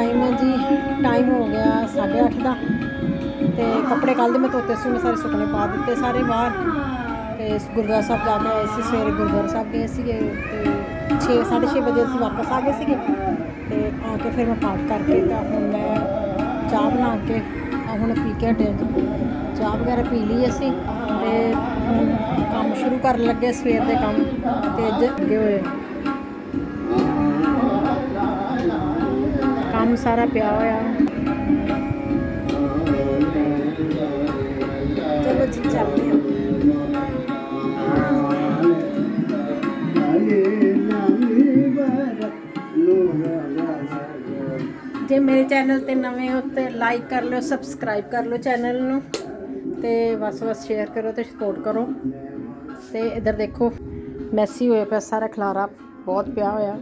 Time ਹੈ ਜੀ time ਹੋ ਗਿਆ 8:30 ਦਾ। ਤੇ ਕੱਪੜੇ ਕੱਲ੍ਹ ਦੇ ਮੈਂ ਧੋਤੇ ਸੀ ਮੈਂ ਸਾਰੇ ਸੁੱਕਣੇ ਪਾ ਦਿੱਤੇ ਸਾਰੇ ਬਾਹਰ। ਤੇ ਗੁਰਦੁਆਰਾ ਸਾਹਿਬ ਜਾ ਕੇ ਆਏ ਸੀ, ਸਵੇਰੇ ਗੁਰਦੁਆਰਾ ਸਾਹਿਬ ਗਏ ਸੀਗੇ, ਤੇ 6 6:30 ਵਜੇ ਅਸੀਂ ਵਾਪਸ ਆ ਗਏ ਸੀਗੇ। ਤੇ ਆ ਕੇ ਫਿਰ ਮੈਂ ਪਾਠ ਕਰਕੇ ਤਾਂ ਹੁਣ ਮੈਂ ਚਾਹ ਬਣਾ ਕੇ ਆ ਹੁਣ ਪੀ ਕੇ ਹਟੇ ਚਾਹ ਵਗੈਰਾ ਪੀ ਲਈ ਅਸੀਂ, ਤੇ ਕੰਮ ਸ਼ੁਰੂ ਕਰਨ ਲੱਗੇ ਸਵੇਰ ਦੇ ਕੰਮ, ਤੇ ਅੱਜ ਹੋਏ। ਕੰਮ ਸਾਰਾ ਪਿਆ ਹੋਇਆ। ਚਲੋ ਜੀ, ਚੱਲਦੇ ਹਾਂ। ਜੇ ਮੇਰੇ ਚੈਨਲ ਤੇ ਨਵੇਂ ਹੋ ਤੇ ਲਾਈਕ ਕਰ ਲਿਓ, ਸਬਸਕ੍ਰਾਈਬ ਕਰ ਲਿਓ ਚੈਨਲ ਨੂੰ ਤੇ ਬਸ ਬਸ ਸ਼ੇਅਰ ਕਰੋ ਤੇ ਸਪੋਰਟ ਕਰੋ। ਤੇ ਇਧਰ ਦੇਖੋ ਮੈਸੀ ਹੋਇਆ ਪਿਆ ਸਾਰਾ ਖਲਾਰਾ, ਬਹੁਤ ਪਿਆ ਹੋਇਆ।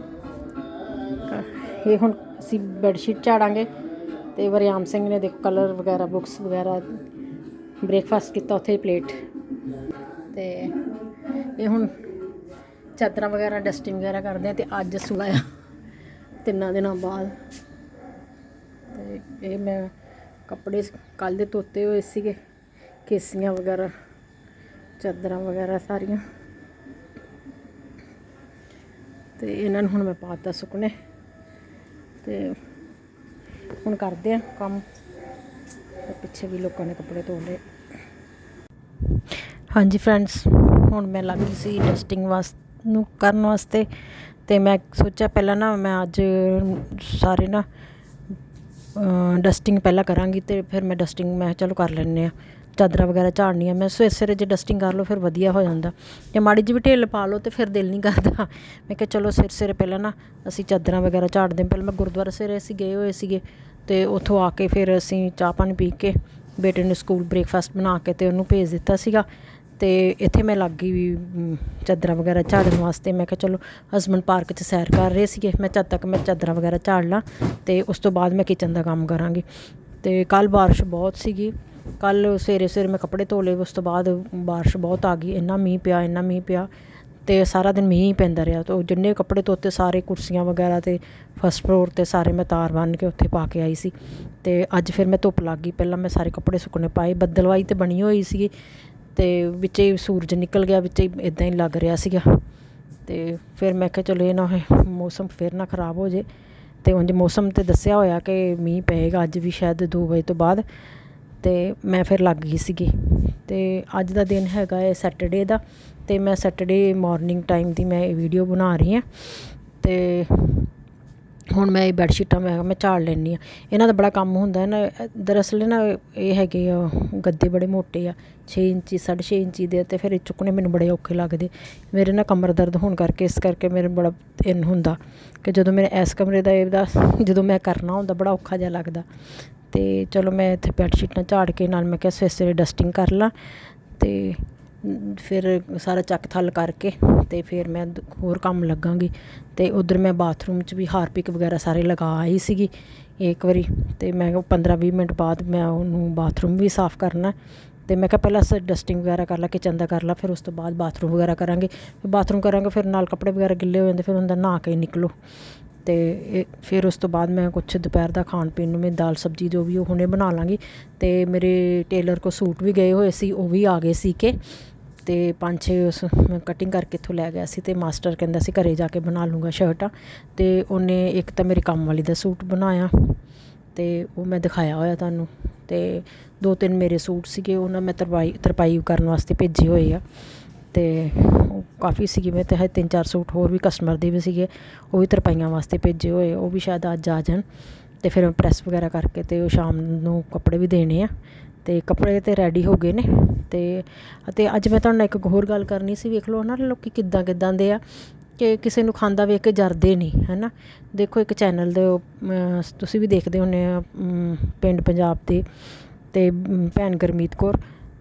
ਇਹ ਹੁਣ ਅਸੀਂ ਬੈੱਡਸ਼ੀਟ ਝਾੜਾਂਗੇ ਤੇ ਵਰਿਆਮ ਸਿੰਘ ਨੇ ਦੇਖੋ ਕਲਰ ਵਗੈਰਾ ਬੁక్స్ ਵਗੈਰਾ ਬ੍ਰੇਕਫਾਸਟ ਕੀਤਾ, ਉੱਥੇ ਪਲੇਟ ਤੇ ਇਹ ਹੁਣ ਚਾਦਰਾਂ ਵਗੈਰਾ ਡਸਟਿੰਗ ਵਗੈਰਾ ਕਰਦੇ ਆ ਤੇ ਅੱਜ ਸੁਲਾਇਆ ਤਿੰਨਾਂ ਦਿਨਾਂ ਬਾਅਦ ਤੇ ਇਹ ਮੈਂ ਕੱਪੜੇ ਕੱਲ ਦੇ ਧੋਤੇ ਹੋਏ ਸੀਗੇ, ਕੇਸੀਆਂ ਵਗੈਰਾ, ਚਾਦਰਾਂ ਵਗੈਰਾ ਸਾਰੀਆਂ ਤੇ ਇਹਨਾਂ ਨੂੰ ਹੁਣ ਮੈਂ ਪਾਤਾ ਸੁੱਕਣੇ। ਤੇ ਹੁਣ ਕਰਦੇ ਆ ਕੰਮ। ਪਿੱਛੇ ਵੀ ਲੋਕਾਂ ਨੇ ਕੱਪੜੇ ਧੋ ਲਏ। ਹਾਂਜੀ ਫਰੈਂਡਸ ਹੁਣ ਮੈਂ ਲੱਗ ਗਈ ਸੀ ਡਸਟਿੰਗ ਵਾਸ, ਨੂੰ ਕਰਨ ਵਾਸਤੇ। ਤੇ ਮੈਂ ਸੋਚਿਆ ਪਹਿਲਾਂ ਨਾ ਮੈਂ ਅੱਜ ਸਾਰੇ ਨਾ ਡਸਟਿੰਗ ਪਹਿਲਾਂ ਕਰਾਂਗੀ ਤੇ ਫਿਰ ਮੈਂ ਡਸਟਿੰਗ ਮੈਂ ਕਿਹਾ ਚਲੋ ਕਰ ਲੈਂਦੇ ਆ। ਚਾਦਰਾਂ ਵਗੈਰਾ ਝਾੜਨੀਆਂ, ਮੈਂ ਸਵੇਰੇ ਸਵੇਰੇ ਜੇ ਡਸਟਿੰਗ ਕਰ ਲਓ ਫਿਰ ਵਧੀਆ ਹੋ ਜਾਂਦਾ। ਜੇ ਮਾੜੀ ਜਿਹੀ ਵੀ ਢਿੱਲ ਪਾ ਲਓ ਤੇ ਫਿਰ ਦਿਲ ਨਹੀਂ ਕਰਦਾ। ਮੈਂ ਕਿਹਾ ਚਲੋ ਸਵੇਰੇ ਸਵੇਰੇ ਪਹਿਲਾਂ ਨਾ ਅਸੀਂ ਚਾਦਰਾਂ ਵਗੈਰਾ ਝਾੜਦੇ ਹਾਂ। ਪਹਿਲਾਂ ਮੈਂ ਗੁਰਦੁਆਰਾ ਸਵੇਰੇ ਅਸੀਂ ਗਏ ਹੋਏ ਸੀਗੇ ਤੇ ਉੱਥੋਂ ਆ ਕੇ ਫਿਰ ਅਸੀਂ ਚਾਹ ਪਾਣੀ ਪੀ ਕੇ ਬੇਟੇ ਨੂੰ ਸਕੂਲ ਬ੍ਰੇਕਫਾਸਟ ਬਣਾ ਕੇ ਤੇ ਉਹਨੂੰ ਭੇਜ ਦਿੱਤਾ ਸੀਗਾ। ਤੇ ਇੱਥੇ ਮੈਂ ਲੱਗ ਗਈ ਵੀ ਚਾਦਰਾਂ ਵਗੈਰਾ ਝਾੜਨ ਵਾਸਤੇ। ਮੈਂ ਕਿਹਾ ਚਲੋ ਹਸਬੰਡ ਪਾਰਕ 'ਚ ਸੈਰ ਕਰ ਰਹੇ ਸੀਗੇ। ਮੈਂ ਜਦ ਤੱਕ ਮੈਂ ਚਾਦਰਾਂ ਵਗੈਰਾ ਝਾੜ ਲਾਂ ਤੇ ਉਸ ਤੋਂ ਬਾਅਦ ਮੈਂ ਕਿਚਨ ਦਾ ਕੰਮ ਕਰਾਂਗੀ। ਤੇ ਕੱਲ ਬਾਰਿਸ਼ ਬਹੁਤ ਸੀਗੀ। ਕੱਲ੍ਹ ਸਵੇਰੇ ਸਵੇਰੇ ਮੈਂ ਕੱਪੜੇ ਧੋ ਲਏ, ਉਸ ਤੋਂ ਬਾਅਦ ਬਾਰਿਸ਼ ਬਹੁਤ ਆ ਗਈ, ਇੰਨਾ ਮੀਂਹ ਪਿਆ, ਇੰਨਾ ਮੀਂਹ ਪਿਆ ਅਤੇ ਸਾਰਾ ਦਿਨ ਮੀਂਹ ਹੀ ਪੈਂਦਾ ਰਿਹਾ। ਤੇ ਜਿੰਨੇ ਕੱਪੜੇ ਧੋਤੇ ਸਾਰੇ ਕੁਰਸੀਆਂ ਵਗੈਰਾ ਤੇ ਫਸਟ ਫਲੋਰ ਤੇ ਸਾਰੇ ਮੈਂ ਤਾਰ ਬੰਨ੍ਹ ਕੇ ਉੱਥੇ ਪਾ ਕੇ ਆਈ ਸੀ ਅਤੇ ਅੱਜ ਫਿਰ ਮੈਂ ਧੁੱਪ ਲੱਗ ਗਈ। ਪਹਿਲਾਂ ਮੈਂ ਸਾਰੇ ਕੱਪੜੇ ਸੁੱਕਣੇ ਪਾਏ, ਬੱਦਲਵਾਈ ਤਾਂ ਬਣੀ ਹੋਈ ਸੀਗੀ ਅਤੇ ਵਿੱਚ ਹੀ ਸੂਰਜ ਨਿਕਲ ਗਿਆ, ਵਿੱਚ ਹੀ ਇਦਾਂ ਹੀ ਲੱਗ ਰਿਹਾ ਸੀਗਾ। ਅਤੇ ਫਿਰ ਮੈਂ ਕਿਹਾ ਚਲੋ ਇਹ ਨਾ ਮੌਸਮ ਫਿਰ ਨਾ ਖਰਾਬ ਹੋ ਜੇ। ਤੇ ਉਂਝ ਮੌਸਮ ਤੇ ਦੱਸਿਆ ਹੋਇਆ ਕਿ ਮੀਂਹ ਪਏਗਾ ਅੱਜ ਵੀ ਸ਼ਾਇਦ 2 ਵਜੇ ਤੋਂ ਬਾਅਦ। ਅਤੇ ਮੈਂ ਫਿਰ ਲੱਗ ਗਈ ਸੀਗੀ। ਅਤੇ ਅੱਜ ਦਾ ਦਿਨ ਹੈਗਾ ਹੈ ਸੈਟਰਡੇ ਦਾ ਅਤੇ ਮੈਂ ਸੈਟਰਡੇ ਮੋਰਨਿੰਗ ਟਾਈਮ ਦੀ ਮੈਂ ਇਹ ਵੀਡੀਓ ਬਣਾ ਰਹੀ ਹਾਂ। ਅਤੇ ਹੁਣ ਮੈਂ ਇਹ ਬੈੱਡ ਸ਼ੀਟਾਂ ਮੈਂ ਮੈਂ ਝਾੜ ਲੈਂਦੀ ਆ ਇਹਨਾਂ ਦਾ ਬੜਾ ਕੰਮ ਹੁੰਦਾ ਨਾ, ਦਰਅਸਲ ਨਾ ਇਹ ਹੈਗੇ ਆ, ਗੱਦੇ ਬੜੇ ਮੋਟੇ ਆ 6 ਇੰਚੀ 6.5 ਇੰਚੀ ਦੇ ਤੇ ਫਿਰ ਇਹ ਚੁੱਕਣੇ ਮੈਨੂੰ ਬੜੇ ਔਖੇ ਲੱਗਦੇ। ਮੇਰੇ ਨਾ ਕਮਰ ਦਰਦ ਹੋਣ ਕਰਕੇ ਇਸ ਕਰਕੇ ਮੇਰੇ ਬੜਾ ਇਨ ਹੁੰਦਾ ਕਿ ਜਦੋਂ ਮੇਰੇ ਇਸ ਕਮਰੇ ਦਾ ਇਹਦਾ ਜਦੋਂ ਮੈਂ ਕਰਨਾ ਹੁੰਦਾ ਬੜਾ ਔਖਾ ਜਿਹਾ ਲੱਗਦਾ। ਅਤੇ ਚਲੋ ਮੈਂ ਇੱਥੇ ਬੈੱਡ ਸ਼ੀਟਾਂ ਝਾੜ ਕੇ ਨਾਲ ਮੈਂ ਕਿਹਾ ਸਵੇਰੇ ਸਵੇਰੇ ਡਸਟਿੰਗ ਕਰ ਲਾਂ ਅਤੇ ਫਿਰ ਸਾਰਾ ਚੱਕ ਥੱਲ ਕਰਕੇ ਅਤੇ ਫਿਰ ਮੈਂ ਹੋਰ ਕੰਮ ਲੱਗਾਂਗੀ ਅਤੇ ਉੱਧਰ ਮੈਂ ਬਾਥਰੂਮ 'ਚ ਵੀ ਹਾਰਪਿਕ ਵਗੈਰਾ ਸਾਰੇ ਲਗਾ ਆਈ ਸੀਗੀ ਇੱਕ ਵਾਰੀ ਅਤੇ ਮੈਂ 15-20 ਮਿੰਟ ਬਾਅਦ ਮੈਂ ਉਹਨੂੰ ਬਾਥਰੂਮ ਵੀ ਸਾਫ਼ ਕਰਨਾ ਅਤੇ ਮੈਂ ਕਿਹਾ ਪਹਿਲਾਂ ਸ ਡਸਟਿੰਗ ਵਗੈਰਾ ਕਰ ਲਾ ਕਿਚਨ ਦਾ ਕਰ ਲਾ, ਫਿਰ ਉਸ ਤੋਂ ਬਾਅਦ ਬਾਥਰੂਮ ਵਗੈਰਾ ਕਰਾਂਗੇ। ਫਿਰ ਬਾਥਰੂਮ ਕਰਾਂਗੇ, ਫਿਰ ਨਾਲ ਕੱਪੜੇ ਵਗੈਰਾ ਗਿੱਲੇ ਹੋ ਜਾਂਦੇ, ਫਿਰ ਹੁੰਦਾ ਨਹਾ ਕੇ ਨਿਕਲੋ। ਅਤੇ ਇਹ ਫਿਰ ਉਸ ਤੋਂ ਬਾਅਦ ਮੈਂ ਕੁਛ ਦੁਪਹਿਰ ਦਾ ਖਾਣ ਪੀਣ ਨੂੰ ਮੈਂ ਦਾਲ ਸਬਜ਼ੀ ਜੋ ਵੀ ਉਹ ਹੁਣੇ ਬਣਾ ਲਵਾਂਗੀ ਅਤੇ ਮੇਰੇ ਟੇਲਰ ਕੋਲ ਸੂਟ ਵੀ ਗਏ ਹੋਏ ਸੀ, ਉਹ ਵੀ ਆ ਗਏ ਸੀ ਕੇ। ਅਤੇ ਪੰਜ ਛੇ ਉਸ ਮੈਂ ਕਟਿੰਗ ਕਰਕੇ ਇੱਥੋਂ ਲੈ ਗਿਆ ਸੀ ਅਤੇ ਮਾਸਟਰ ਕਹਿੰਦਾ ਸੀ ਘਰ ਜਾ ਕੇ ਬਣਾ ਲੂੰਗਾ ਸ਼ਰਟਾਂ। ਅਤੇ ਉਹਨੇ ਇੱਕ ਤਾਂ ਮੇਰੇ ਕੰਮ ਵਾਲੀ ਦਾ ਸੂਟ ਬਣਾਇਆ ਅਤੇ ਉਹ ਮੈਂ ਦਿਖਾਇਆ ਹੋਇਆ ਤੁਹਾਨੂੰ। ਅਤੇ ਦੋ ਤਿੰਨ ਮੇਰੇ ਸੂਟ ਸੀਗੇ, ਉਹਨਾਂ ਮੈਂ ਤਰਪਾਈ ਤਰਪਾਈ ਕਰਨ ਵਾਸਤੇ ਭੇਜੇ ਹੋਏ ਆ। ਅਤੇ ਉਹ ਕਾਫੀ ਸੀਗੇ ਮੈਂ ਤਾਂ ਹਜੇ ਤਿੰਨ ਚਾਰ ਸੂਟ ਹੋਰ ਵੀ ਕਸਟਮਰ ਦੇ ਵੀ ਸੀਗੇ, ਉਹ ਵੀ ਤਰਪਾਈਆਂ ਵਾਸਤੇ ਭੇਜੇ ਹੋਏ, ਉਹ ਵੀ ਸ਼ਾਇਦ ਅੱਜ ਆ ਜਾਣ। ਅਤੇ ਫਿਰ ਮੈਂ ਪ੍ਰੈਸ ਵਗੈਰਾ ਕਰਕੇ ਅਤੇ ਉਹ ਸ਼ਾਮ ਨੂੰ ਕੱਪੜੇ ਵੀ ਦੇਣੇ ਆ। ਅਤੇ ਕੱਪੜੇ ਤਾਂ ਰੈਡੀ ਹੋ ਗਏ ਨੇ ਤੇ, ਅਤੇ ਅੱਜ ਮੈਂ ਤੁਹਾਨੂੰ ਇੱਕ ਹੋਰ ਗੱਲ ਕਰਨੀ ਸੀ, ਵੇਖ ਲਓ ਨਾ ਲੋਕ ਕਿੱਦਾਂ ਕਿੱਦਾਂ ਦੇ ਆ ਕਿ ਕਿਸੇ ਨੂੰ ਖਾਂਦਾ ਵੇਖ ਕੇ ਜਰਦੇ ਨਹੀਂ ਹੈ ਨਾ ਦੇਖੋ ਇੱਕ ਚੈਨਲ ਦੇ ਤੁਸੀਂ ਵੀ ਦੇਖਦੇ ਹੁੰਦੇ ਆ ਪਿੰਡ ਪੰਜਾਬ ਦੇ ਅਤੇ ਭੈਣ ਗੁਰਮੀਤ ਕੌਰ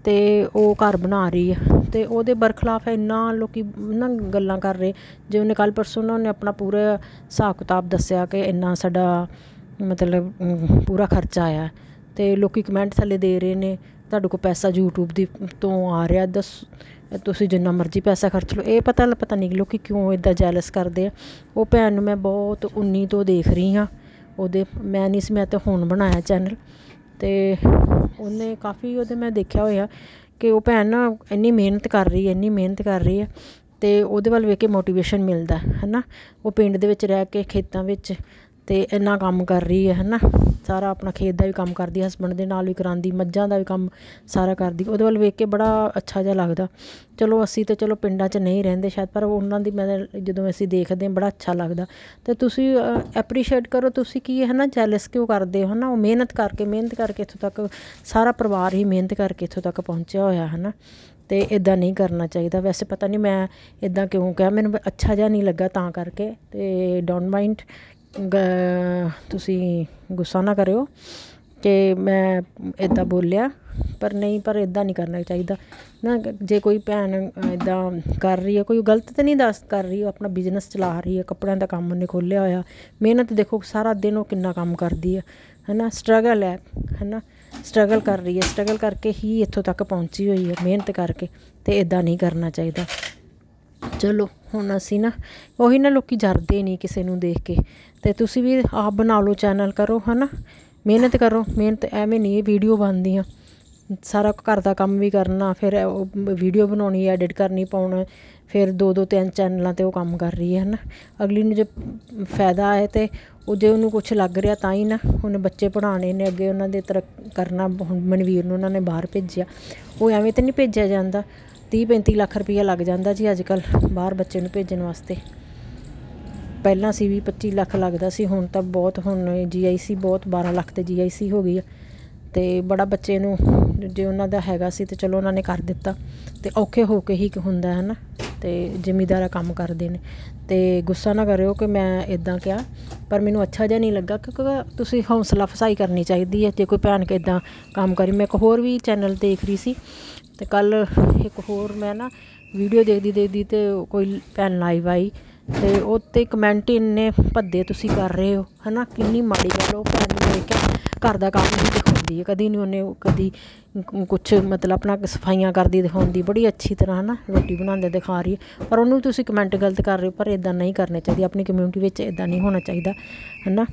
ਤੇ ਉਹ ਘਰ ਬਣਾ ਰਹੀ ਹੈ ਅਤੇ ਉਹਦੇ ਬਰਖਲਾਫ ਇੰਨਾ ਲੋਕ ਨਾ ਗੱਲਾਂ ਕਰ ਰਹੇ। ਜੇ ਉਹਨੇ ਕੱਲ੍ਹ ਪਰਸੋਂ ਨਾ ਉਹਨੇ ਆਪਣਾ ਪੂਰਾ ਹਿਸਾਬ ਕਿਤਾਬ ਦੱਸਿਆ ਕਿ ਇੰਨਾ ਸਾਡਾ, ਮਤਲਬ ਪੂਰਾ ਖਰਚਾ ਆਇਆ ਅਤੇ ਲੋਕ ਕਮੈਂਟ ਥੱਲੇ ਦੇ ਰਹੇ ਨੇ, ਤੁਹਾਡੇ ਕੋਲ ਪੈਸਾ ਯੂਟਿਊਬ ਦੀ ਤੋਂ ਆ ਰਿਹਾ, ਦੱਸ, ਤੁਸੀਂ ਜਿੰਨਾ ਮਰਜ਼ੀ ਪੈਸਾ ਖਰਚ ਲਓ। ਇਹ ਪਤਾ ਪਤਾ ਨਹੀਂ ਲੋਕ ਕਿਉਂ ਇੱਦਾਂ ਜੈਲਸ ਕਰਦੇ ਆ। ਉਹ ਭੈਣ ਨੂੰ ਮੈਂ ਬਹੁਤ 19 ਤੋਂ ਦੇਖ ਰਹੀ ਹਾਂ। ਉਹਦੇ, ਮੈਂ ਨਹੀਂ ਸੀ, ਮੈਂ ਤਾਂ ਹੁਣ ਬਣਾਇਆ ਚੈਨਲ ਤੇ ਉਹਨੇ ਕਾਫੀ ਉਹਦੇ ਮੈਂ ਦੇਖਿਆ ਹੋਇਆ ਕਿ ਉਹ ਭੈਣ ਨਾ ਇੰਨੀ ਮਿਹਨਤ ਕਰ ਰਹੀ ਹੈ, ਇੰਨੀ ਮਿਹਨਤ ਕਰ ਰਹੀ ਹੈ ਅਤੇ ਉਹਦੇ ਵੱਲ ਵੇਖ ਕੇ ਮੋਟੀਵੇਸ਼ਨ ਮਿਲਦਾ ਹੈ ਨਾ। ਉਹ ਪਿੰਡ ਦੇ ਵਿੱਚ ਰਹਿ ਕੇ ਖੇਤਾਂ ਵਿੱਚ ਅਤੇ ਇੰਨਾ ਕੰਮ ਕਰ ਰਹੀ ਹੈ ਹੈ ਨਾ ਸਾਰਾ ਆਪਣਾ ਖੇਤ ਦਾ ਵੀ ਕੰਮ ਕਰਦੀ ਹਸਬੈਂਡ ਦੇ ਨਾਲ ਵੀ ਕਰਾਉਂਦੀ, ਮੱਝਾਂ ਦਾ ਵੀ ਕੰਮ ਸਾਰਾ ਕਰਦੀ। ਉਹਦੇ ਵੱਲ ਵੇਖ ਕੇ ਬੜਾ ਅੱਛਾ ਜਿਹਾ ਲੱਗਦਾ। ਚਲੋ, ਅਸੀਂ ਤਾਂ ਚਲੋ ਪਿੰਡਾਂ 'ਚ ਨਹੀਂ ਰਹਿੰਦੇ ਸ਼ਾਇਦ, ਪਰ ਉਹਨਾਂ ਦੀ ਮੈਂ ਜਦੋਂ ਅਸੀਂ ਦੇਖਦੇ ਹਾਂ, ਬੜਾ ਅੱਛਾ ਲੱਗਦਾ। ਅਤੇ ਤੁਸੀਂ ਐਪਰੀਸ਼ੀਏਟ ਕਰੋ ਤੁਸੀਂ ਕੀ ਹੈ ਨਾ ਜੈਲਸ ਕਿਉਂ ਕਰਦੇ ਹੋ ਨਾ ਉਹ ਮਿਹਨਤ ਕਰਕੇ ਮਿਹਨਤ ਕਰਕੇ ਇੱਥੋਂ ਤੱਕ, ਸਾਰਾ ਪਰਿਵਾਰ ਹੀ ਮਿਹਨਤ ਕਰਕੇ ਇੱਥੋਂ ਤੱਕ ਪਹੁੰਚਿਆ ਹੋਇਆ ਹੈ ਨਾ ਅਤੇ ਇਦਾਂ ਨਹੀਂ ਕਰਨਾ ਚਾਹੀਦਾ। ਵੈਸੇ ਪਤਾ ਨਹੀਂ ਮੈਂ ਇਦਾਂ ਕਿਉਂ ਕਿਹਾ, ਮੈਨੂੰ ਅੱਛਾ ਜਿਹਾ ਨਹੀਂ ਲੱਗਾ ਤਾਂ ਕਰਕੇ। ਅਤੇ ਡੋਨਟ ਮਾਈਂਡ ਤੁਸੀਂ ਗੁੱਸਾ ਨਾ ਕਰਿਓ ਕਿ ਮੈਂ ਇੱਦਾਂ ਬੋਲਿਆ, ਪਰ ਨਹੀਂ, ਪਰ ਇੱਦਾਂ ਨਹੀਂ ਕਰਨਾ ਚਾਹੀਦਾ। ਨਾ, ਜੇ ਕੋਈ ਭੈਣ ਇੱਦਾਂ ਕਰ ਰਹੀ ਹੈ, ਕੋਈ ਗਲਤ ਤਾਂ ਨਹੀਂ ਦੱਸ ਕਰ ਰਹੀ, ਉਹ ਆਪਣਾ ਬਿਜ਼ਨਸ ਚਲਾ ਰਹੀ ਹੈ, ਕੱਪੜਿਆਂ ਦਾ ਕੰਮ ਉਹਨੇ ਖੋਲ੍ਹਿਆ ਹੋਇਆ, ਮਿਹਨਤ ਦੇਖੋ ਸਾਰਾ ਦਿਨ ਉਹ ਕਿੰਨਾ ਕੰਮ ਕਰਦੀ ਹੈ ਹੈ ਨਾ ਸਟਰਗਲ ਹੈ ਹੈ ਨਾ ਸਟਰਗਲ ਕਰ ਰਹੀ ਹੈ ਸਟਰਗਲ ਕਰਕੇ ਹੀ ਇੱਥੋਂ ਤੱਕ ਪਹੁੰਚੀ ਹੋਈ ਹੈ, ਮਿਹਨਤ ਕਰਕੇ ਅਤੇ ਇੱਦਾਂ ਨਹੀਂ ਕਰਨਾ ਚਾਹੀਦਾ। ਚਲੋ, ਹੁਣ ਅਸੀਂ ਨਾ, ਉਹੀ ਨਾ ਲੋਕੀ ਜਰਦੇ ਨਹੀਂ ਕਿਸੇ ਨੂੰ ਦੇਖ ਕੇ। ਤੇ ਤੁਸੀਂ ਵੀ ਆਪ ਬਣਾ ਲਓ ਚੈਨਲ ਕਰੋ, ਹਨਾ? ਮਿਹਨਤ ਕਰੋ, ਮਿਹਨਤ ਐਵੇਂ ਨਹੀਂ ਵੀਡੀਓ ਬਣਦੀਆਂ ਸਾਰਾ ਘਰ ਦਾ ਕੰਮ ਵੀ ਕਰਨਾ, ਫਿਰ ਵੀਡੀਓ ਬਣਾਉਣੀ, ਐਡਿਟ ਕਰਨੀ, ਪਾਉਣਾ, ਫਿਰ ਦੋ ਦੋ ਤਿੰਨ ਚੈਨਲਾਂ ਤੇ ਉਹ ਕੰਮ ਕਰ ਰਹੀ ਹੈ, ਹਨਾ? ਅਗਲੀ ਨੂੰ ਜੇ ਫਾਇਦਾ ਹੈ ਤੇ ਉਹ ਜੇ ਉਹਨੂੰ ਕੁਝ ਲੱਗ ਰਿਹਾ ਤਾਂ ਹੀ ਨਾ ਉਹਨੇ ਬੱਚੇ ਪੜ੍ਹਾਉਣੇ ਨੇ, ਅੱਗੇ ਉਹਨਾਂ ਦੇ ਤਰੱਕ ਕਰਨਾ ਮਨਵੀਰ ਨੂੰ ਉਹਨਾਂ ਨੇ ਬਾਹਰ ਭੇਜਿਆ। ਉਹ ਐਵੇਂ ਤੇ ਨਹੀਂ ਭੇਜਿਆ ਜਾਂਦਾ। 30 35 ਲੱਖ ਰੁਪਈਆ ਲੱਗ ਜਾਂਦਾ ਜੀ ਅੱਜ ਕੱਲ ਬਾਹਰ ਬੱਚੇ ਨੂੰ ਭੇਜਣ ਵਾਸਤੇ। ਪਹਿਲਾਂ ਸੀ ਵੀ 25 ਲੱਖ ਲੱਗਦਾ ਸੀ, ਹੁਣ ਤਾਂ ਬਹੁਤ, ਹੁਣ ਜੀਆਈਸੀ ਬਹੁਤ 12 ਲੱਖ ਤੇ ਜੀਆਈਸੀ ਹੋ ਗਈ ਆ। ਤੇ ਬੜਾ ਬੱਚੇ ਨੂੰ ਜੇ ਉਹਨਾਂ ਦਾ ਹੈਗਾ ਸੀ ਤੇ ਚਲੋ ਉਹਨਾਂ ਨੇ ਕਰ ਦਿੱਤਾ। ਤੇ ਔਖੇ ਹੋ ਕੇ ਹੀ ਹੁੰਦਾ ਹੈ ਨਾ। ਤੇ ਜ਼ਿਮੀਦਾਰਾ ਕੰਮ ਕਰਦੇ ਨੇ। ਤੇ ਗੁੱਸਾ ਨਾ ਕਰਿਓ ਕਿ ਮੈਂ ਇਦਾਂ ਕਿਹਾ, ਪਰ ਮੈਨੂੰ ਅੱਛਾ ਜਿਹਾ ਨਹੀਂ ਲੱਗਾ ਕਿਉਂਕਿ ਤੁਸੀਂ ਹੌਸਲਾ ਫਸਾਈ ਕਰਨੀ ਚਾਹੀਦੀ ਹੈ। ਜੇ ਕੋਈ ਭੈਣ ਕੇ ਇਦਾਂ ਕੰਮ ਕਰੀ, ਮੈਂ ਇੱਕ ਹੋਰ ਵੀ ਚੈਨਲ ਦੇਖ ਰਹੀ ਸੀ ਤੇ ਕੱਲ ਇੱਕ ਹੋਰ ਮੈਂ ਨਾ ਵੀਡੀਓ ਦੇਖਦੀ ਦੇਖਦੀ ਤੇ ਕੋਈ ਭੈਣ ਲਾਈਵ ਆਈ ਤੇ ਉਹ ਤੇ ਕਮੈਂਟ ਇੰਨੇ ਭੱਦੇ ਤੁਸੀਂ ਕਰ ਰਹੇ ਹੋ, ਹਨਾ? ਕਿੰਨੀ ਮਾੜੀ ਗੱਲ ਉਹ ਭੈਣ ਨੂੰ ਦੇਖ ਕੇ ਘਰ ਦਾ ਕੰਮ ਵੀ ਦਿਖਾਉਂਦੀ ਹੈ। ਕਦੀ ਨਹੀਂ ਉਹਨੇ ਕਦੀ ਕੁਛ ਮਤਲਬ ਆਪਣਾ ਸਫਾਈਆਂ ਕਰਦੀ ਦਿਖਾਉਂਦੀ ਬੜੀ ਅੱਛੀ ਤਰ੍ਹਾਂ ਹੈ ਨਾ ਰੋਟੀ ਬਣਾਉਂਦੇ ਦਿਖਾ ਰਹੀ ਹੈ। ਪਰ ਉਹਨੂੰ ਤੁਸੀਂ ਕਮੈਂਟ ਗਲਤ ਕਰ ਰਹੇ ਹੋ, ਪਰ ਇਦਾਂ ਨਹੀਂ ਕਰਨੇ ਚਾਹੀਦੇ। ਆਪਣੀ ਕਮਿਊਨਿਟੀ ਵਿੱਚ ਇਦਾਂ ਨਹੀਂ ਹੋਣਾ ਚਾਹੀਦਾ ਹੈ ਨਾ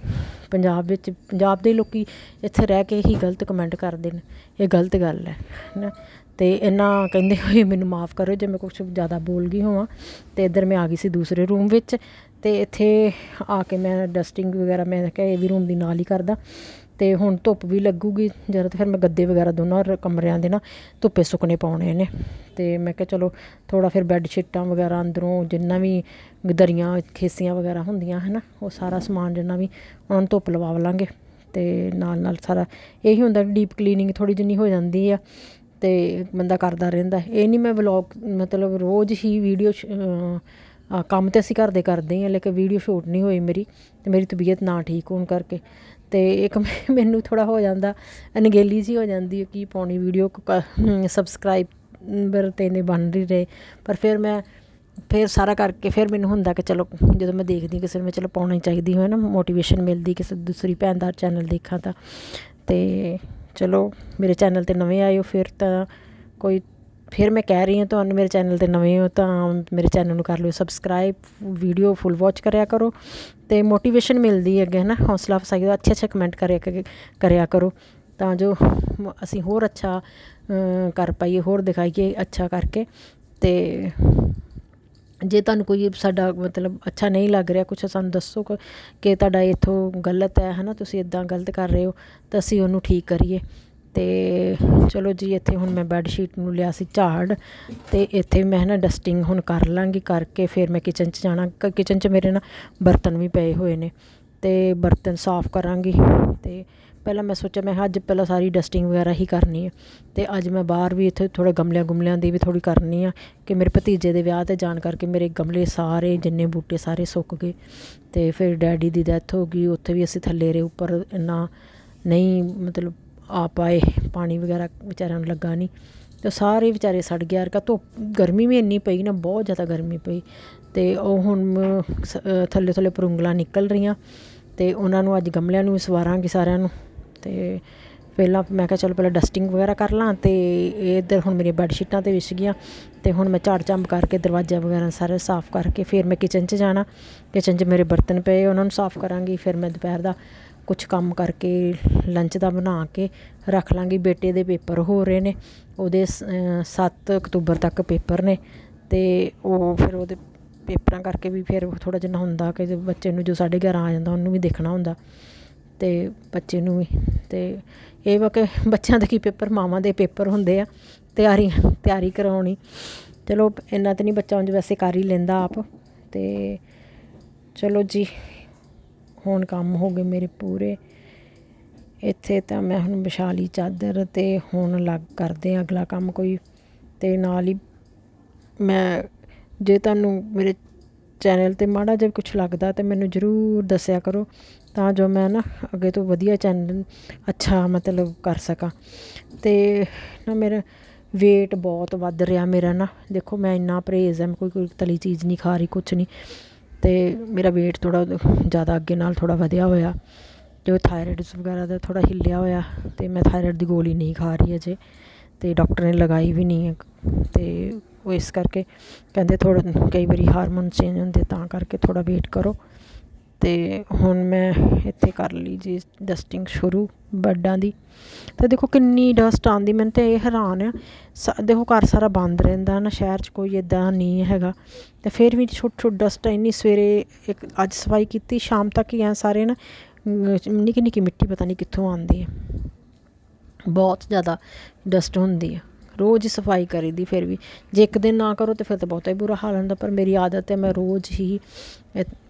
ਪੰਜਾਬ ਵਿੱਚ, ਪੰਜਾਬ ਦੇ ਲੋਕੀ ਇੱਥੇ ਰਹਿ ਕੇ ਹੀ ਗਲਤ ਕਮੈਂਟ ਕਰਦੇ ਨੇ। ਇਹ ਗਲਤ ਗੱਲ ਹੈ ਹੈ ਨਾ ਤੇ ਇਹਨਾਂ ਕਹਿੰਦੇ ਹੋਏ ਮੈਨੂੰ ਮਾਫ ਕਰੋ, ਜੇ ਮੈਂ ਕੁਝ ਜ਼ਿਆਦਾ ਬੋਲ ਗਈ ਹੋਵਾਂ, ਤੇ ਇੱਧਰ ਮੈਂ ਆ ਗਈ ਸੀ ਦੂਸਰੇ ਰੂਮ ਵਿੱਚ। ਤੇ ਇੱਥੇ ਆ ਕੇ ਮੈਂ ਡਸਟਿੰਗ ਵਗੈਰਾ ਮੈਂ ਕਿਹਾ ਇਹ ਵੀ ਰੂਮ ਦੀ ਨਾਲ ਹੀ ਕਰਦਾ। ਅਤੇ ਹੁਣ ਧੁੱਪ ਵੀ ਲੱਗੂਗੀ ਤਾਂ ਫਿਰ ਮੈਂ ਗੱਦੇ ਵਗੈਰਾ ਦੋਨਾਂ ਕਮਰਿਆਂ ਦੇ ਨਾ ਧੁੱਪੇ ਸੁੱਕਣੇ ਪਾਉਣੇ ਨੇ। ਅਤੇ ਮੈਂ ਕਿਹਾ ਚਲੋ ਥੋੜ੍ਹਾ ਫਿਰ ਬੈੱਡ ਸ਼ੀਟਾਂ ਵਗੈਰਾ ਅੰਦਰੋਂ ਜਿੰਨਾ ਵੀ ਦਰੀਆਂ, ਖੇਸੀਆਂ ਵਗੈਰਾ ਹੁੰਦੀਆਂ ਹੈ ਨਾ ਉਹ ਸਾਰਾ ਸਮਾਨ ਜਿੰਨਾ ਵੀ ਉਹਨਾਂ ਨੂੰ ਧੁੱਪ ਲਵਾ ਲਾਂਗੇ। ਅਤੇ ਨਾਲ ਨਾਲ ਸਾਰਾ ਇਹੀ ਹੁੰਦਾ ਡੀਪ ਕਲੀਨਿੰਗ ਥੋੜ੍ਹੀ ਜਿੰਨੀ ਹੋ ਜਾਂਦੀ ਆ ਅਤੇ ਬੰਦਾ ਕਰਦਾ ਰਹਿੰਦਾ। ਇਹ ਨਹੀਂ ਮੈਂ ਵਲੌਗ ਮਤਲਬ ਰੋਜ਼ ਹੀ ਵੀਡੀਓ ਕੰਮ ਤੇ ਅਸੀਂ ਘਰ ਦੇ ਕਰਦੇ ਹਾਂ, ਲੇਕਿਨ ਵੀਡੀਓ ਸ਼ੂਟ ਨਹੀਂ ਹੋਈ ਮੇਰੀ ਤੇ ਮੇਰੀ ਤਬੀਅਤ ਨਾ ਠੀਕ ਹੋਣ ਕਰਕੇ। ਅਤੇ ਇੱਕ ਮੈਨੂੰ ਥੋੜ੍ਹਾ ਹੋ ਜਾਂਦਾ ਅਨਗੇਲੀ ਜਿਹੀ ਹੋ ਜਾਂਦੀ ਹੈ ਕਿ ਪਾਉਣੀ ਵੀਡੀਓ ਸਬਸਕ੍ਰਾਈਬਰ ਤੇ ਨੇ ਬਣ ਨਹੀਂ ਰਹੇ। ਪਰ ਫਿਰ ਮੈਂ, ਫਿਰ ਸਾਰਾ ਕਰਕੇ ਫਿਰ ਮੈਨੂੰ ਹੁੰਦਾ ਕਿ ਚਲੋ, ਜਦੋਂ ਮੈਂ ਦੇਖਦੀ ਕਿਸੇ ਨੂੰ ਮੈਂ ਚਲੋ ਪਾਉਣੀ ਚਾਹੀਦੀ ਹੈ ਨਾ ਮੋਟੀਵੇਸ਼ਨ ਮਿਲਦੀ ਕਿਸੇ ਦੂਸਰੀ ਭੈਣ ਦਾ ਚੈਨਲ ਦੇਖਾਂ ਤਾਂ। ਤੇ ਚਲੋ, ਮੇਰੇ ਚੈਨਲ ਤੇ ਨਵੇਂ ਆਏ ਹੋ ਫਿਰ ਤਾਂ ਕੋਈ ਫਿਰ ਮੈਂ ਕਹਿ ਰਹੀ ਹਾਂ ਤੁਹਾਨੂੰ ਮੇਰੇ ਚੈਨਲ ਤੇ ਨਵੇਂ ਹੋ ਤਾਂ ਮੇਰੇ ਚੈਨਲ ਨੂੰ ਕਰ ਲਿਓ ਸਬਸਕ੍ਰਾਈਬ ਵੀਡੀਓ ਫੁੱਲ ਵਾਚ ਕਰਿਆ ਕਰੋ ਤੇ ਮੋਟੀਵੇਸ਼ਨ ਮਿਲਦੀ ਹੈ ਅੱਗੇ ਹੈ ਨਾ, ਹੌਸਲਾ ਅਫਸਾਈ ਅੱਛੇ ਅੱਛੇ ਕਮੈਂਟ ਕਰਿਆ ਕਰਿਆ ਕਰੋ ਤਾਂ ਜੋ ਅਸੀਂ ਹੋਰ ਅੱਛਾ ਕਰ ਪਾਈਏ, ਹੋਰ ਦਿਖਾਈਏ ਅੱਛਾ ਕਰਕੇ ਤੇ ਜੇ ਤੁਹਾਨੂੰ ਕੋਈ ਸਾਡਾ ਮਤਲਬ ਅੱਛਾ ਨਹੀਂ ਲੱਗ ਰਿਹਾ ਕੁਝ ਸਾਨੂੰ ਦੱਸੋ ਕਿ ਤੁਹਾਡਾ ਇਥੋਂ ਗਲਤ ਹੈ, ਹਨਾ, ਤੁਸੀਂ ਇਦਾਂ ਗਲਤ ਕਰ ਰਹੇ ਹੋ ਤਾਂ ਅਸੀਂ ਉਹਨੂੰ ਠੀਕ ਕਰੀਏ। ਅਤੇ ਚਲੋ ਜੀ, ਇੱਥੇ ਹੁਣ ਮੈਂ ਬੈੱਡ ਸ਼ੀਟ ਨੂੰ ਲਿਆ ਸੀ ਝਾੜ ਅਤੇ ਇੱਥੇ ਮੈਂ ਨਾ ਡਸਟਿੰਗ ਹੁਣ ਕਰ ਲਵਾਂਗੀ ਕਰਕੇ ਫਿਰ ਮੈਂ ਕਿਚਨ 'ਚ ਜਾਣਾ ਕਿਚਨ 'ਚ ਮੇਰੇ ਨਾ ਬਰਤਨ ਵੀ ਪਏ ਹੋਏ ਨੇ ਅਤੇ ਬਰਤਨ ਸਾਫ਼ ਕਰਾਂਗੀ ਅਤੇ ਪਹਿਲਾਂ ਮੈਂ ਸੋਚਿਆ, ਮੈਂ ਅੱਜ ਪਹਿਲਾਂ ਸਾਰੀ ਡਸਟਿੰਗ ਵਗੈਰਾ ਹੀ ਕਰਨੀ ਹੈ ਅਤੇ ਅੱਜ ਮੈਂ ਬਾਹਰ ਵੀ ਇੱਥੇ ਥੋੜ੍ਹਾ ਗਮਲਿਆਂ ਗੁਮਲਿਆਂ ਦੀ ਵੀ ਥੋੜ੍ਹੀ ਕਰਨੀ ਆ ਕਿ ਮੇਰੇ ਭਤੀਜੇ ਦੇ ਵਿਆਹ ਤੇ ਜਾਣ ਕਰਕੇ ਮੇਰੇ ਗਮਲੇ ਸਾਰੇ, ਜਿੰਨੇ ਬੂਟੇ ਸਾਰੇ ਸੁੱਕ ਗਏ ਅਤੇ ਫਿਰ ਡੈਡੀ ਦੀ ਡੈਥ ਹੋ ਗਈ, ਉੱਥੇ ਵੀ ਅਸੀਂ ਥੱਲੇ ਰਹੇ ਉੱਪਰ ਇੰਨਾ ਨਹੀਂ ਮਤਲਬ ਆ ਪਾਏ ਪਾਣੀ ਵਗੈਰਾ ਵਿਚਾਰਿਆਂ ਨੂੰ ਲੱਗਾ ਨਹੀਂ। ਤੇ ਸਾਰੇ ਵਿਚਾਰੇ ਸੜ ਗਏ, ਯਾਰ ਕਾ ਧੁੱਪ, ਗਰਮੀ ਵੀ ਇੰਨੀ ਪਈ ਨਾ, ਬਹੁਤ ਜ਼ਿਆਦਾ ਗਰਮੀ ਪਈ। ਅਤੇ ਉਹ ਹੁਣ ਥੱਲੇ ਥੱਲੇ ਪਰੁੰਗਲਾਂ ਨਿਕਲ ਰਹੀਆਂ ਅਤੇ ਉਹਨਾਂ ਨੂੰ ਅੱਜ ਗਮਲਿਆਂ ਨੂੰ ਸਵਾਰਾਂਗੇ ਸਾਰਿਆਂ ਨੂੰ। ਅਤੇ ਪਹਿਲਾਂ ਮੈਂ ਕਿਹਾ, ਚਲੋ ਪਹਿਲਾਂ ਡਸਟਿੰਗ ਵਗੈਰਾ ਕਰ ਲਾਂ ਤੇ ਇਹ ਇੱਧਰ ਹੁਣ ਮੇਰੀਆਂ ਬੈੱਡ ਸ਼ੀਟਾਂ ਤੇ ਵਿਛ ਗਈਆਂ ਤੇ ਹੁਣ ਮੈਂ ਝਾੜ ਝੰਬ ਕਰਕੇ ਦਰਵਾਜ਼ਾ ਵਗੈਰਾ ਸਾਰੇ ਸਾਫ਼ ਕਰਕੇ ਫਿਰ ਮੈਂ ਕਿਚਨ 'ਚ ਜਾਣਾ। ਕਿਚਨ 'ਚ ਮੇਰੇ ਬਰਤਨ ਪਏ, ਉਹਨਾਂ ਨੂੰ ਸਾਫ਼ ਕਰਾਂਗੀ, ਫਿਰ ਮੈਂ ਦੁਪਹਿਰ ਦਾ ਕੁਛ ਕੰਮ ਕਰਕੇ ਲੰਚ ਦਾ ਬਣਾ ਕੇ ਰੱਖ ਲਾਂਗੀ। ਬੇਟੇ ਦੇ ਪੇਪਰ ਹੋ ਰਹੇ ਨੇ, ਉਹਦੇ ਸੱਤ ਅਕਤੂਬਰ ਤੱਕ ਪੇਪਰ ਨੇ ਅਤੇ ਉਹ ਫਿਰ ਉਹਦੇ ਪੇਪਰਾਂ ਕਰਕੇ ਵੀ ਫਿਰ ਥੋੜ੍ਹਾ ਜਿਹਾ ਹੁੰਦਾ ਕਿ ਬੱਚੇ ਨੂੰ ਜੋ 11:30 ਆ ਜਾਂਦਾ ਉਹਨੂੰ ਵੀ ਦੇਖਣਾ ਹੁੰਦਾ ਅਤੇ ਬੱਚੇ ਨੂੰ ਵੀ ਅਤੇ ਇਹ ਵਾ ਕਿ ਬੱਚਿਆਂ ਦੇ ਕੀ ਪੇਪਰ, ਮਾਵਾਂ ਦੇ ਪੇਪਰ ਹੁੰਦੇ ਆ, ਤਿਆਰੀ ਤਿਆਰੀ ਕਰਵਾਉਣੀ ਚਲੋ, ਇੰਨਾ ਤਾਂ ਨਹੀਂ, ਬੱਚਾ ਉਂਝ ਵੈਸੇ ਕਰ ਹੀ ਲੈਂਦਾ ਆਪ ਅਤੇ ਚਲੋ ਜੀ। ਹੁਣ ਕੰਮ ਹੋ ਗਏ ਮੇਰੇ ਪੂਰੇ। ਇੱਥੇ ਤਾਂ ਮੈਂ ਹੁਣ ਵਿਸ਼ਾਲੀ ਚਾਦਰ ਤੇ ਹੁਣ ਲੱਗ ਕਰਦੇ ਆ ਅਗਲਾ ਕੰਮ ਕੋਈ। ਤੇ ਨਾਲ ਹੀ ਮੈਂ, ਜੇ ਤੁਹਾਨੂੰ ਮੇਰੇ ਚੈਨਲ ਤੇ ਮਾੜਾ ਜਿਹਾ ਕੁਝ ਲੱਗਦਾ ਤੇ ਮੈਨੂੰ ਜ਼ਰੂਰ ਦੱਸਿਆ ਕਰੋ। ਤਾਂ ਜੋ ਮੈਂ ਨਾ ਅੱਗੇ ਤੋਂ ਵਧੀਆ ਚੈਨਲ ਅੱਛਾ ਮਤਲਬ ਕਰ ਸਕਾਂ। ਤੇ ਨਾ ਮੇਰਾ weight ਬਹੁਤ ਵੱਧ ਰਿਹਾ ਮੇਰਾ ਨਾ। ਦੇਖੋ ਮੈਂ ਇੰਨਾ ਪਰਹੇਜ਼ ਹੈ, ਮੈਂ ਕੋਈ ਕੋਈ ਤਲੀ ਚੀਜ਼ ਨਹੀਂ ਖਾ ਰਹੀ ਕੁਝ ਨਹੀਂ। ਅਤੇ ਮੇਰਾ ਵੇਟ ਥੋੜ੍ਹਾ ਜ਼ਿਆਦਾ ਅੱਗੇ ਨਾਲ ਥੋੜ੍ਹਾ ਵਧਿਆ ਹੋਇਆ। ਜੋ ਥਾਇਰਾਇਡ ਵਗੈਰਾ ਦਾ ਥੋੜ੍ਹਾ ਹਿੱਲਿਆ ਹੋਇਆ ਅਤੇ ਮੈਂ ਥਾਇਰਾਇਡ ਦੀ ਗੋਲੀ ਨਹੀਂ ਖਾ ਰਹੀ ਅਜੇ ਅਤੇ ਡਾਕਟਰ ਨੇ ਲਗਾਈ ਵੀ ਨਹੀਂ ਹੈ ਤੇ ਉਹ ਇਸ ਕਰਕੇ ਕਹਿੰਦੇ ਥੋੜਾ ਕਈ ਵਾਰੀ ਹਾਰਮੋਨ ਚੇਂਜ ਹੁੰਦੇ ਤਾਂ ਕਰਕੇ ਥੋੜ੍ਹਾ ਵੇਟ ਕਰੋ। ਤੇ ਹੁਣ ਮੈਂ ਇੱਥੇ ਕਰ ਲਈ ਜੀ ਡਸਟਿੰਗ ਸ਼ੁਰੂ ਬੈੱਡਾਂ ਦੀ। ਤੇ ਦੇਖੋ ਕਿੰਨੀ ਡਸਟ ਆਉਂਦੀ, ਮੈਨੂੰ ਤਾਂ ਇਹ ਹੈਰਾਨ ਆ। ਸ- ਦੇਖੋ ਘਰ ਸਾਰਾ ਬੰਦ ਰਹਿੰਦਾ ਨਾ, ਸ਼ਹਿਰ 'ਚ ਕੋਈ ਇੱਦਾਂ ਨਹੀਂ ਹੈਗਾ। ਅਤੇ ਫਿਰ ਵੀ ਛੋਟ ਛੋਟ ਡਸਟ ਇੰਨੀ ਸਵੇਰੇ ਇੱਕ ਅੱਜ ਸਫ਼ਾਈ ਕੀਤੀ, ਸ਼ਾਮ ਤੱਕ ਹੀ ਆ ਸਾਰੇ ਨਾ ਨਿੱਕੀ ਨਿੱਕੀ ਮਿੱਟੀ ਪਤਾ ਨਹੀਂ ਕਿੱਥੋਂ ਆਉਂਦੀ ਹੈ ਬਹੁਤ ਜ਼ਿਆਦਾ ਡਸਟ ਹੁੰਦੀ ਹੈ ਰੋਜ਼ ਹੀ ਸਫ਼ਾਈ ਕਰੀਦੀ ਫਿਰ ਵੀ। ਜੇ ਇੱਕ ਦਿਨ ਨਾ ਕਰੋ ਤੇ ਫਿਰ ਤਾਂ ਬਹੁਤਾ ਹੀ ਬੁਰਾ ਹਾਲ ਹੁੰਦਾ, ਪਰ ਮੇਰੀ ਆਦਤ ਹੈ ਮੈਂ ਰੋਜ਼ ਹੀ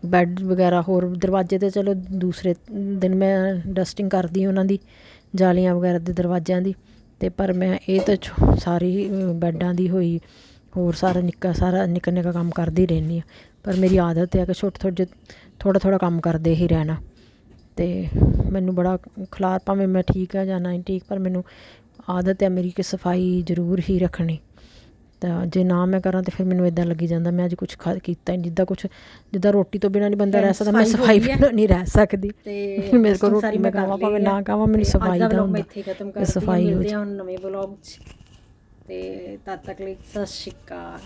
ਬੈੱਡ ਵਗੈਰਾ ਹੋਰ ਦਰਵਾਜ਼ੇ ਤੇ ਚਲੋ ਦੂਸਰੇ ਦਿਨ ਮੈਂ ਡਸਟਿੰਗ ਕਰਦੀ ਉਹਨਾਂ ਦੀ, ਜਾਲੀਆਂ ਵਗੈਰਾ ਦੇ ਦਰਵਾਜ਼ਿਆਂ ਦੀ, ਤੇ ਪਰ ਮੈਂ ਇਹ ਤਾਂ ਛੋ- ਸਾਰੀ ਬੈੱਡਾਂ ਦੀ ਹੋਈ ਹੋਰ ਸਾਰਾ ਨਿੱਕਾ ਸਾਰਾ ਨਿੱਕਾ ਨਿੱਕਾ ਕੰਮ ਕਰਦੀ ਰਹਿੰਦੀ ਆ ਪਰ ਮੇਰੀ ਆਦਤ ਹੈ ਕਿ ਛੋਟੇ ਛੋਟੇ ਥੋੜਾ ਥੋੜਾ ਕੰਮ ਕਰਦੇ ਹੀ ਰਹਿਣਾ। ਤੇ ਮੈਨੂੰ ਬੜਾ ਖਲਾਰ, ਭਾਵੇਂ ਮੈਂ ਠੀਕ ਆ ਜਾਂ ਨਹੀਂ ਠੀਕ, ਪਰ ਮੈਨੂੰ ਆਦਤ ਹੈ ਮੇਰੀ ਕਿ ਸਫ਼ਾਈ ਜ਼ਰੂਰ ਹੀ ਰੱਖਣੀ। ਤਾਂ ਜੇ ਨਾ ਮੈਂ ਕਰਾਂ ਤੇ ਫਿਰ ਮੈਨੂੰ ਇਦਾਂ ਲੱਗੀ ਜਾਂਦਾ ਮੈਂ ਅੱਜ ਕੁਝ ਕੀਤਾ ਹੀ ਨਹੀਂ। ਜਿੱਦਾਂ ਕੁਝ ਜਿੱਦਾਂ ਰੋਟੀ ਤੋਂ ਬਿਨਾਂ ਨਹੀਂ ਬੰਦਾ ਰਹਿ ਸਕਦਾ ਮੈਂ ਸਫ਼ਾਈ ਬਿਨਾਂ ਨਹੀਂ ਰਹਿ ਸਕਦੀ। ਤੇ ਮੇਰੇ ਕੋਲ ਰੋਟੀ ਮੈਂ ਖਾਵਾਂ ਭਾਵੇਂ ਨਾ ਖਾਵਾਂ ਮੈਨੂੰ ਸਫ਼ਾਈ ਦਾ ਹੁੰਦਾ। ਇੱਥੇ ਖਤਮ ਕਰਦੀ ਹਾਂ। ਮਿਲਦੇ ਨਵੇਂ ਵਲੌਗ 'ਚ। ਤੇ ਤਦ ਤੱਕ ਲਈ ਸਤਿ ਸ਼੍ਰੀ ਅਕਾਲ।